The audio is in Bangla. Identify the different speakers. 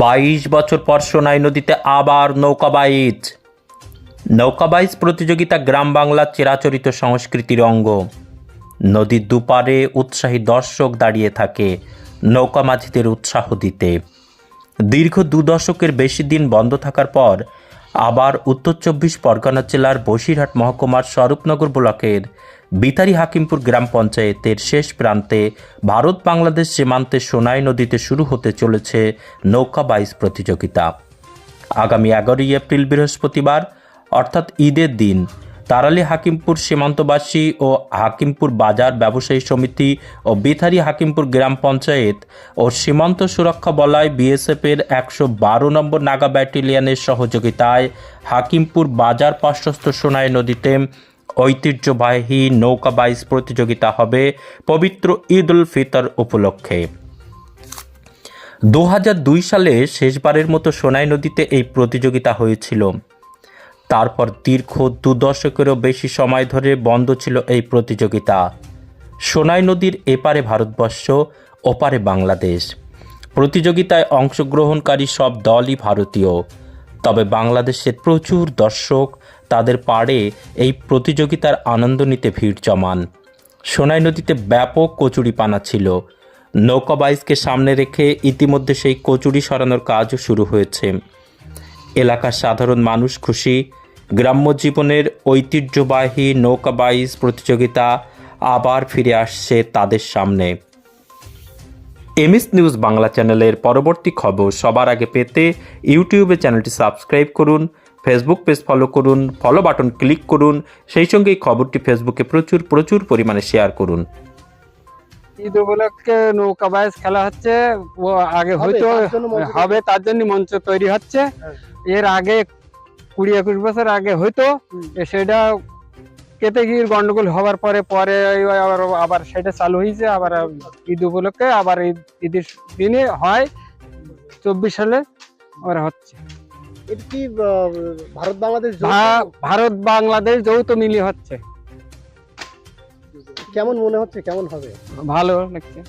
Speaker 1: বাইশ বছর পর সোনাই নদীতে আবার নৌকাবাইজ নৌকাবাইজ প্রতিযোগিতা গ্রাম বাংলার চিরাচরিত সংস্কৃতির অঙ্গ। নদীর দুপারে উৎসাহী দর্শক দাঁড়িয়ে থাকে নৌকা মাঝিদের উৎসাহ দিতে। দীর্ঘ দু দশকের বেশি দিন বন্ধ থাকার পর আবার উত্তর চব্বিশ পরগনা জেলার বসিরহাট মহকুমার স্বরূপনগর ব্লকের বিতারি হাকিমপুর গ্রাম পঞ্চায়েতের শেষ প্রান্তে ভারত বাংলাদেশ সীমান্তে সোনাই নদীতে শুরু হতে চলেছে নৌকা বাইস প্রতিযোগিতা। আগামী এগারোই এপ্রিল বৃহস্পতিবার, অর্থাৎ ঈদের দিন তারালি হাকিমপুর সীমান্তবাসী ও হাকিমপুর বাজার ব্যবসায়ী সমিতি ও বিথারি হাকিমপুর গ্রাম পঞ্চায়েত ও সীমান্ত সুরক্ষা বলয় বিএসএফের একশো বারো নম্বর নাগা ব্যাটালিয়নের সহযোগিতায় হাকিমপুর বাজার পার্শ্বস্থ সোনাই নদীতে ঐতিহ্যবাহী নৌকা বাইচ প্রতিযোগিতা হবে পবিত্র ঈদ উল ফিতর উপলক্ষে। দু সালে শেষবারের মতো সোনাই নদীতে এই প্রতিযোগিতা হয়েছিল। তারপর দীর্ঘ দু দশকেরও বেশি সময় ধরে বন্ধ ছিল এই প্রতিযোগিতা। সোনাই নদীর এপারে ভারতবর্ষ, ওপারে বাংলাদেশ। প্রতিযোগিতায় অংশগ্রহণকারী সব দলই ভারতীয়। তবে বাংলাদেশের প্রচুর দর্শক তাদের পাড়ে এই প্রতিযোগিতার আনন্দ নিতে ভিড় জমান। সোনাই নদীতে ব্যাপক কচুরিপানা ছিল। নৌকা বাইসকে সামনে রেখে ইতিমধ্যে সেই কচুরি সরানোর কাজও শুরু হয়েছে। এলাকার সাধারণ মানুষ খুশি গ্রাম্য জীবনের ঐতিহ্যবাহী নৌকা বাইচ প্রতিযোগিতা আবার ফিরে আসছে তাদের সামনে। এমএস নিউজ বাংলা চ্যানেলের পরবর্তী খবর সবার আগে পেতে ইউটিউবে চ্যানেলটি সাবস্ক্রাইব করুন ফেসবুক পেজ ফলো করুন ফলো বাটন ক্লিক করুন সেই সঙ্গে এই খবরটি ফেসবুকে প্রচুর প্রচুর পরিমাণে শেয়ার করুন।
Speaker 2: ঈদ উপলক্ষে নৌকা বাইচ খেলা হচ্ছে ও আগে
Speaker 3: হবে,
Speaker 2: হয়তো
Speaker 3: তার জন্য মঞ্চ
Speaker 2: হবে তার জন্য মঞ্চ তৈরি হচ্ছে।
Speaker 3: হ্যাঁ।
Speaker 2: এর আগে কুড়ি একুশ বছর আগে। এ সেটা কেটে গিয়ে গন্ডগোল হওয়ার পরে পরে আবার আবার সেটা চালু হয়েছে আবার ঈদ উপলক্ষে আবার ঈদ ঈদের দিনে হয় চব্বিশ সালে আবার হচ্ছে।
Speaker 3: ভারত বাংলাদেশ
Speaker 2: ভারত বাংলাদেশ যৌথ মিলিয়ে হচ্ছে।
Speaker 3: কেমন মনে হচ্ছে? কেমন হবে?
Speaker 2: ভালো লাগছে।